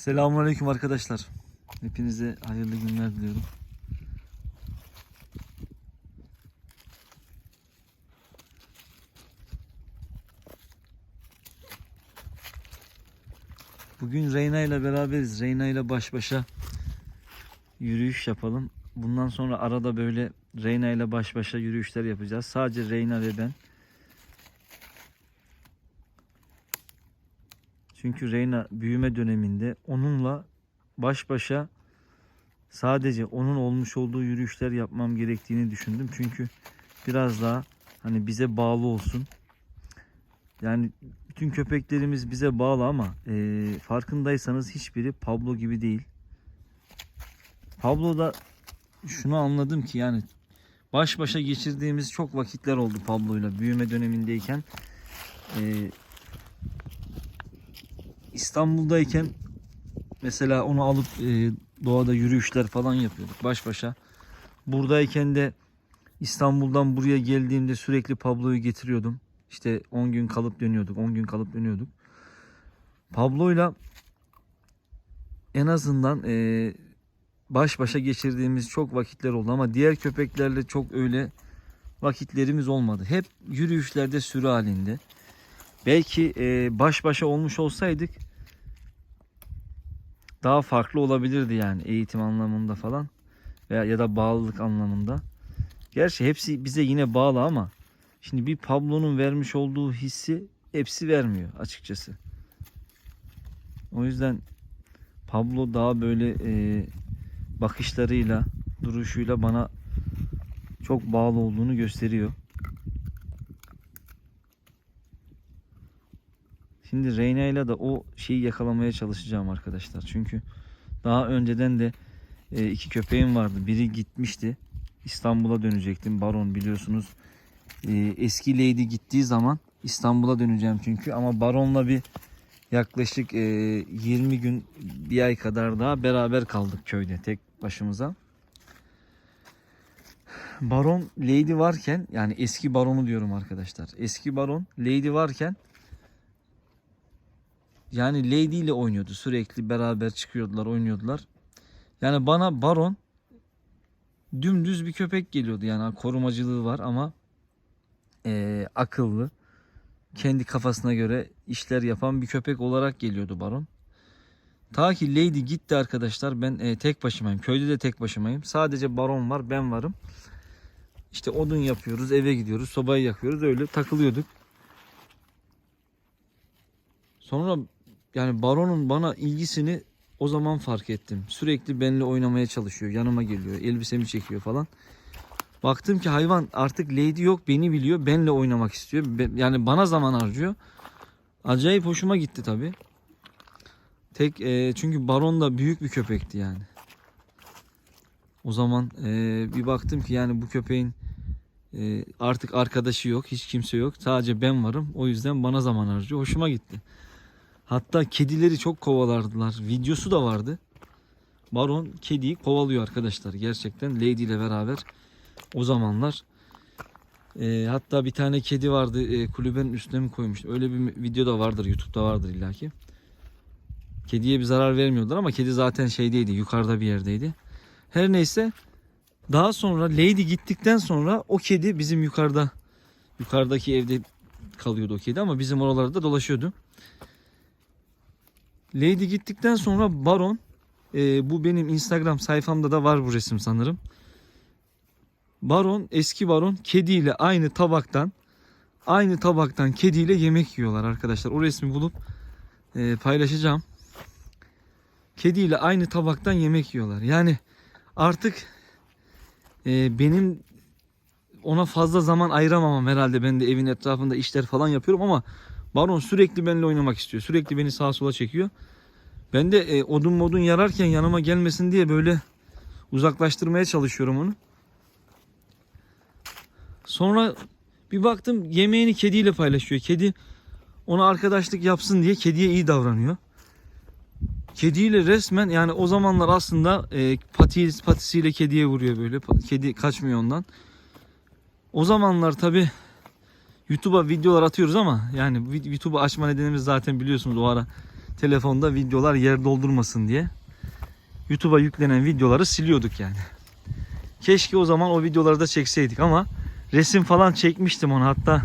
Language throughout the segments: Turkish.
Selamünaleyküm arkadaşlar. Hepinize hayırlı günler diliyorum. Bugün Reyna ile beraberiz. Reyna ile baş başa yürüyüş yapalım. Bundan sonra arada böyle Reyna ile baş başa yürüyüşler yapacağız. Sadece Reyna ve ben. Çünkü Reyna büyüme döneminde onunla baş başa sadece onun olmuş olduğu yürüyüşler yapmam gerektiğini düşündüm. Çünkü biraz daha hani bize bağlı olsun. Yani bütün köpeklerimiz bize bağlı ama e, farkındaysanız hiçbiri Pablo gibi değil. Pablo'da şunu anladım ki yani baş başa geçirdiğimiz çok vakitler oldu Pablo'yla büyüme dönemindeyken. E, İstanbul'dayken mesela onu alıp e, doğada yürüyüşler falan yapıyorduk baş başa. Buradayken de İstanbul'dan buraya geldiğimde sürekli Pablo'yu getiriyordum. İşte 10 gün kalıp dönüyorduk, 10 gün kalıp dönüyorduk. Pablo'yla en azından e, baş başa geçirdiğimiz çok vakitler oldu ama diğer köpeklerle çok öyle vakitlerimiz olmadı. Hep yürüyüşlerde sürü halinde. Belki e, baş başa olmuş olsaydık daha farklı olabilirdi yani eğitim anlamında falan veya ya da bağlılık anlamında. Gerçi hepsi bize yine bağlı ama şimdi bir Pablo'nun vermiş olduğu hissi hepsi vermiyor açıkçası. O yüzden Pablo daha böyle e, bakışlarıyla, duruşuyla bana çok bağlı olduğunu gösteriyor. Şimdi Reyna ile de o şeyi yakalamaya çalışacağım arkadaşlar. Çünkü daha önceden de e, iki köpeğim vardı. Biri gitmişti. İstanbul'a dönecektim. Baron biliyorsunuz. E, eski Lady gittiği zaman İstanbul'a döneceğim çünkü. Ama Baron'la bir yaklaşık e, 20 gün bir ay kadar daha beraber kaldık köyde tek başımıza. Baron Lady varken yani eski Baron'u diyorum arkadaşlar. Eski Baron Lady varken yani Lady ile oynuyordu. Sürekli beraber çıkıyordular, oynuyordular. Yani bana Baron dümdüz bir köpek geliyordu. Yani korumacılığı var ama eee, akıllı. Kendi kafasına göre işler yapan bir köpek olarak geliyordu Baron. Ta ki Lady gitti arkadaşlar. Ben eee, tek başımayım. Köyde de tek başımayım. Sadece Baron var, ben varım. İşte odun yapıyoruz, eve gidiyoruz, sobayı yakıyoruz. Öyle takılıyorduk. Sonra yani Baron'un bana ilgisini o zaman fark ettim. Sürekli benimle oynamaya çalışıyor. Yanıma geliyor. Elbisemi çekiyor falan. Baktım ki hayvan artık Lady yok beni biliyor. Benle oynamak istiyor. Yani bana zaman harcıyor. Acayip hoşuma gitti tabi. Tek e, çünkü Baron da büyük bir köpekti yani. O zaman e, bir baktım ki yani bu köpeğin e, artık arkadaşı yok. Hiç kimse yok. Sadece ben varım. O yüzden bana zaman harcıyor. Hoşuma gitti. Hatta kedileri çok kovalardılar. Videosu da vardı. Baron kediyi kovalıyor arkadaşlar. Gerçekten Lady ile beraber o zamanlar. Ee, hatta bir tane kedi vardı e, kulübenin üstüne mi koymuş? Öyle bir video da vardır. Youtube'da vardır illaki. Kediye bir zarar vermiyorlar ama kedi zaten şeydeydi. Yukarıda bir yerdeydi. Her neyse daha sonra Lady gittikten sonra o kedi bizim yukarıda yukarıdaki evde kalıyordu o kedi ama bizim oralarda dolaşıyordu. Lady gittikten sonra Baron e, bu benim Instagram sayfamda da var bu resim sanırım. Baron eski Baron kediyle aynı tabaktan aynı tabaktan kediyle yemek yiyorlar arkadaşlar. O resmi bulup e, paylaşacağım. Kediyle aynı tabaktan yemek yiyorlar. Yani artık e, benim ona fazla zaman ayıramamam herhalde. Ben de evin etrafında işler falan yapıyorum ama Baron sürekli benimle oynamak istiyor. Sürekli beni sağa sola çekiyor. Ben de e, odun modun yararken yanıma gelmesin diye böyle uzaklaştırmaya çalışıyorum onu. Sonra bir baktım yemeğini kediyle paylaşıyor. Kedi ona arkadaşlık yapsın diye kediye iyi davranıyor. Kediyle resmen yani o zamanlar aslında e, pati, patisiyle kediye vuruyor böyle. Kedi kaçmıyor ondan. O zamanlar tabi YouTube'a videolar atıyoruz ama yani YouTube'u açma nedenimiz zaten biliyorsunuz o ara telefonda videolar yer doldurmasın diye YouTube'a yüklenen videoları siliyorduk yani. Keşke o zaman o videoları da çekseydik ama resim falan çekmiştim onu hatta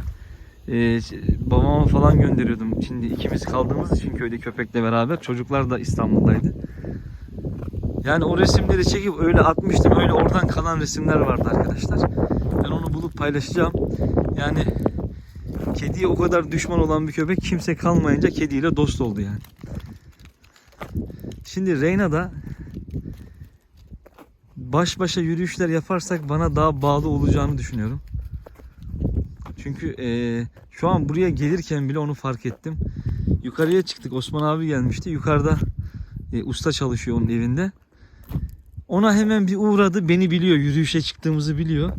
e, babama falan gönderiyordum. Şimdi ikimiz kaldığımız için köyde köpekle beraber çocuklar da İstanbul'daydı. Yani o resimleri çekip öyle atmıştım. Öyle oradan kalan resimler vardı arkadaşlar. Ben onu bulup paylaşacağım. Yani kediye o kadar düşman olan bir köpek kimse kalmayınca kediyle dost oldu yani. Şimdi Reyna da baş başa yürüyüşler yaparsak bana daha bağlı olacağını düşünüyorum. Çünkü eee, şu an buraya gelirken bile onu fark ettim. Yukarıya çıktık. Osman abi gelmişti. Yukarıda e, usta çalışıyor onun evinde. Ona hemen bir uğradı. Beni biliyor. Yürüyüşe çıktığımızı biliyor.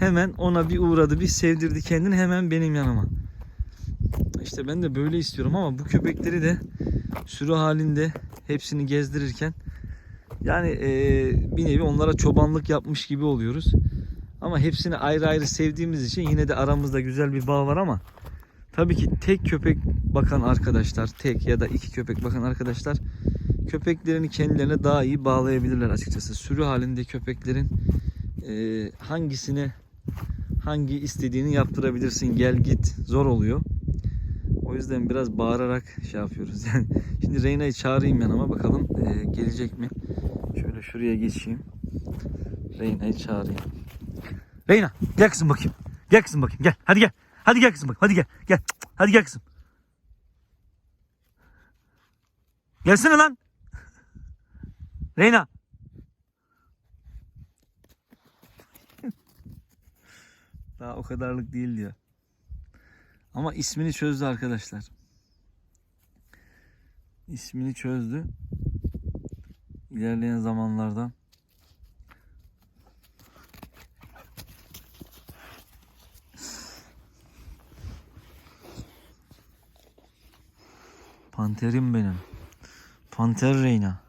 Hemen ona bir uğradı. Bir sevdirdi kendini hemen benim yanıma. İşte ben de böyle istiyorum ama bu köpekleri de sürü halinde hepsini gezdirirken yani e, bir nevi onlara çobanlık yapmış gibi oluyoruz. Ama hepsini ayrı ayrı sevdiğimiz için yine de aramızda güzel bir bağ var ama tabii ki tek köpek bakan arkadaşlar, tek ya da iki köpek bakan arkadaşlar köpeklerini kendilerine daha iyi bağlayabilirler açıkçası. Sürü halinde köpeklerin e, hangisine hangi istediğini yaptırabilirsin gel git zor oluyor. O yüzden biraz bağırarak şey yapıyoruz. Yani şimdi Reyna'yı çağırayım yanıma bakalım e, gelecek mi? Şöyle şuraya geçeyim. Reyna'yı çağırayım. Reyna gel kızım bakayım. Gel kızım bakayım gel. Hadi gel. Hadi gel kızım bakayım. Hadi gel. Gel. Hadi gel kızım. Gelsene lan. Reyna. Daha o kadarlık değil diyor. Ama ismini çözdü arkadaşlar. İsmini çözdü. İlerleyen zamanlarda Panterim benim. Panter Reyna.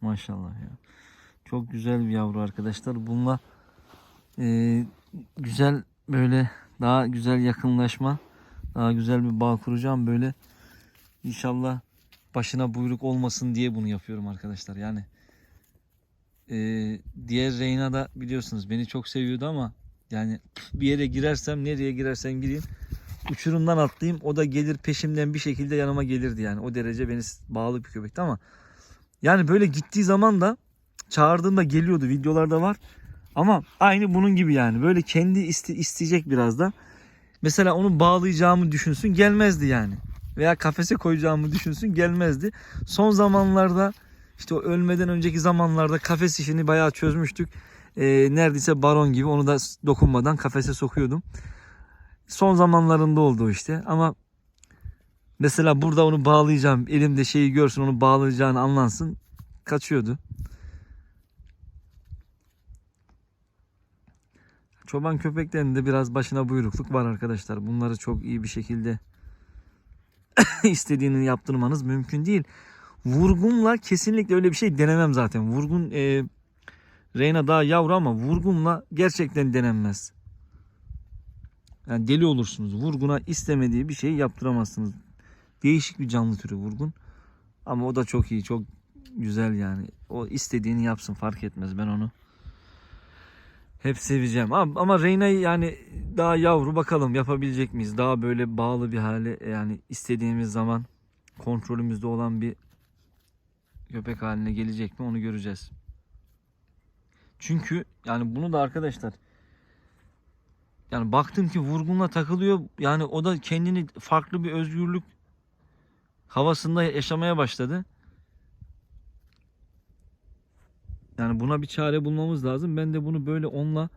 Maşallah ya. Çok güzel bir yavru arkadaşlar. Bununla e, güzel böyle daha güzel yakınlaşma, daha güzel bir bağ kuracağım böyle. İnşallah başına buyruk olmasın diye bunu yapıyorum arkadaşlar. Yani e, diğer Reyna da biliyorsunuz beni çok seviyordu ama yani bir yere girersem nereye girersem gireyim uçurumdan atlayayım o da gelir peşimden bir şekilde yanıma gelirdi yani. O derece beni bağlı bir köpekti ama yani böyle gittiği zaman da çağırdığımda geliyordu videolarda var. Ama aynı bunun gibi yani böyle kendi iste, isteyecek biraz da. Mesela onu bağlayacağımı düşünsün gelmezdi yani. Veya kafese koyacağımı düşünsün gelmezdi. Son zamanlarda işte o ölmeden önceki zamanlarda kafes işini bayağı çözmüştük. Ee, neredeyse baron gibi onu da dokunmadan kafese sokuyordum. Son zamanlarında oldu işte ama mesela burada onu bağlayacağım elimde şeyi görsün onu bağlayacağını anlansın kaçıyordu. Çoban köpeklerinde biraz başına buyrukluk var arkadaşlar. Bunları çok iyi bir şekilde istediğini yaptırmanız mümkün değil. Vurgunla kesinlikle öyle bir şey denemem zaten. Vurgun e, Reyna daha yavru ama vurgunla gerçekten denenmez. Yani deli olursunuz. Vurguna istemediği bir şeyi yaptıramazsınız. Değişik bir canlı türü vurgun. Ama o da çok iyi, çok güzel yani. O istediğini yapsın fark etmez ben onu. Hep seveceğim. Ama, ama Reyna'yı yani daha yavru bakalım yapabilecek miyiz? Daha böyle bağlı bir hale yani istediğimiz zaman kontrolümüzde olan bir köpek haline gelecek mi onu göreceğiz. Çünkü yani bunu da arkadaşlar yani baktım ki vurgunla takılıyor. Yani o da kendini farklı bir özgürlük havasında yaşamaya başladı. Yani buna bir çare bulmamız lazım. Ben de bunu böyle onunla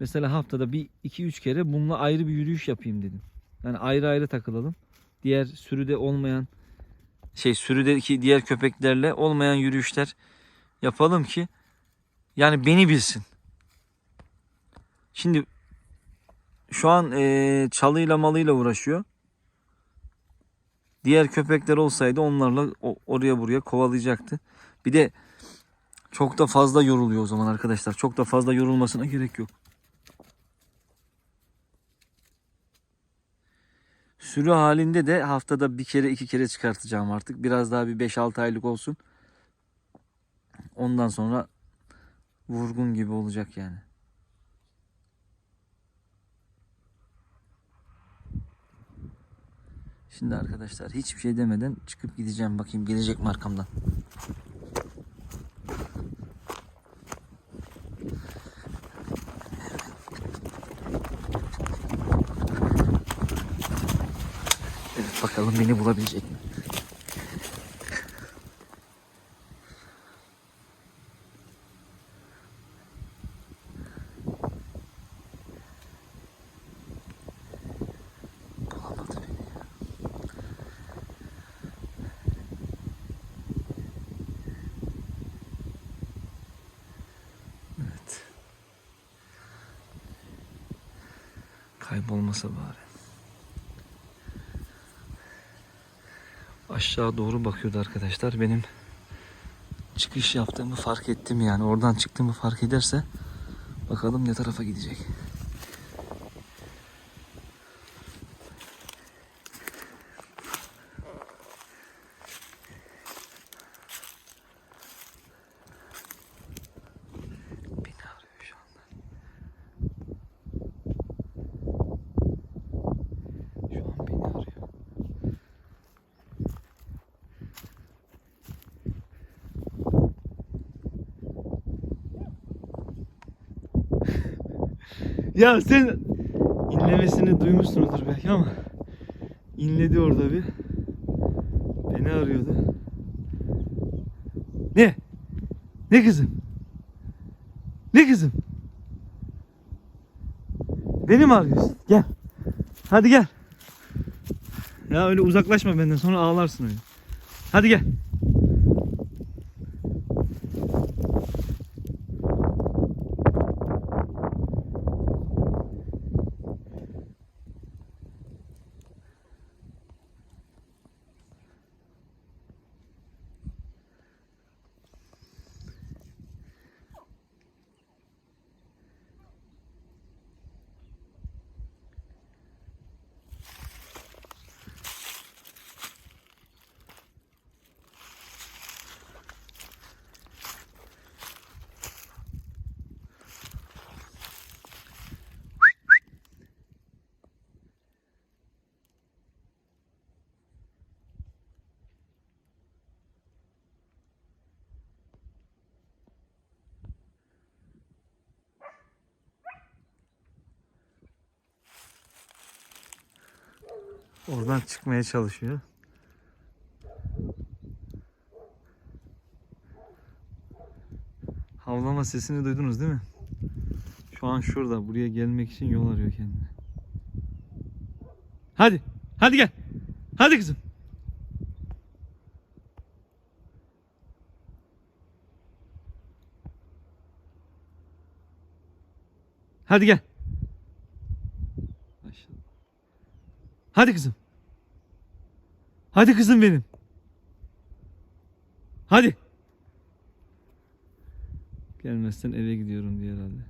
mesela haftada bir iki üç kere bununla ayrı bir yürüyüş yapayım dedim. Yani ayrı ayrı takılalım. Diğer sürüde olmayan şey sürüdeki diğer köpeklerle olmayan yürüyüşler yapalım ki yani beni bilsin. Şimdi şu an e, çalıyla malıyla uğraşıyor. Diğer köpekler olsaydı onlarla oraya buraya kovalayacaktı. Bir de çok da fazla yoruluyor o zaman arkadaşlar. Çok da fazla yorulmasına gerek yok. Sürü halinde de haftada bir kere iki kere çıkartacağım artık. Biraz daha bir 5-6 aylık olsun. Ondan sonra vurgun gibi olacak yani. Şimdi arkadaşlar hiçbir şey demeden çıkıp gideceğim. Bakayım gelecek mi arkamdan. Evet bakalım beni bulabilecek mi? Kaybolmasa bari. Aşağı doğru bakıyordu arkadaşlar. Benim çıkış yaptığımı fark ettim yani. Oradan çıktığımı fark ederse bakalım ne tarafa gidecek. Ya sen inlemesini duymuşsunuzdur belki ama inledi orada bir. Beni arıyordu. Ne? Ne kızım? Ne kızım? Beni mi arıyorsun? Gel. Hadi gel. Ya öyle uzaklaşma benden sonra ağlarsın öyle. Hadi gel. Oradan çıkmaya çalışıyor. Havlama sesini duydunuz değil mi? Şu an şurada. Buraya gelmek için yol arıyor kendine. Hadi. Hadi gel. Hadi kızım. Hadi gel. Maşallah. Hadi kızım. Hadi kızım benim. Hadi. Gelmezsen eve gidiyorum diye herhalde.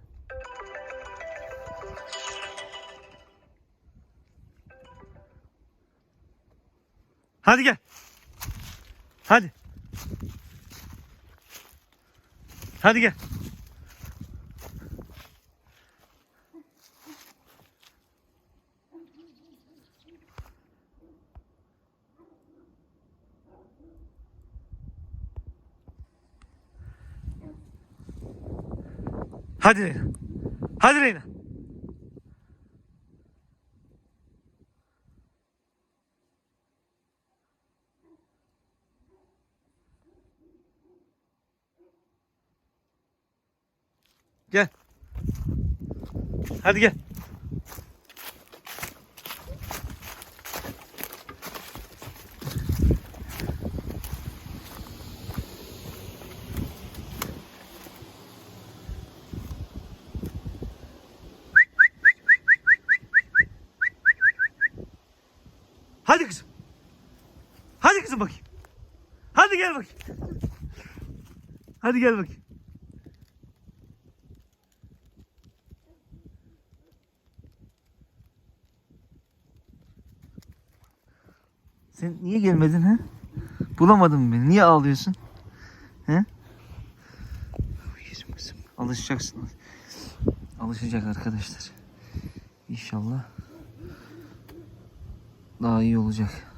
Hadi gel. Hadi. Hadi gel. Hadi Reyna. Hadi Reyna. Gel. Hadi gel. Hadi kızım. Hadi kızım bakayım. Hadi gel bakayım. Hadi gel bakayım. Sen niye gelmedin ha? Bulamadın mı beni? Niye ağlıyorsun? He? Alışacaksın. Alışacak arkadaşlar. İnşallah. Daha iyi olacak.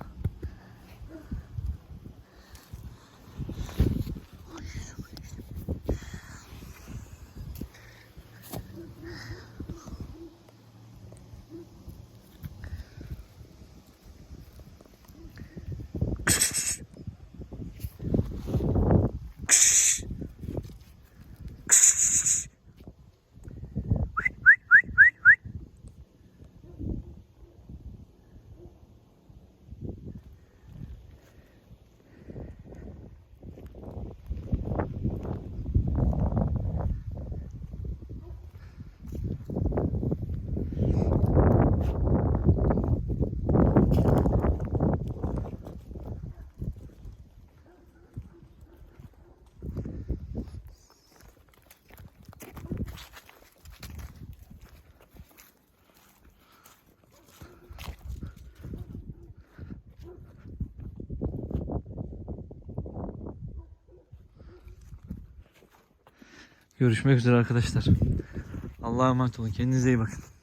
Görüşmek üzere arkadaşlar. Allah'a emanet olun. Kendinize iyi bakın.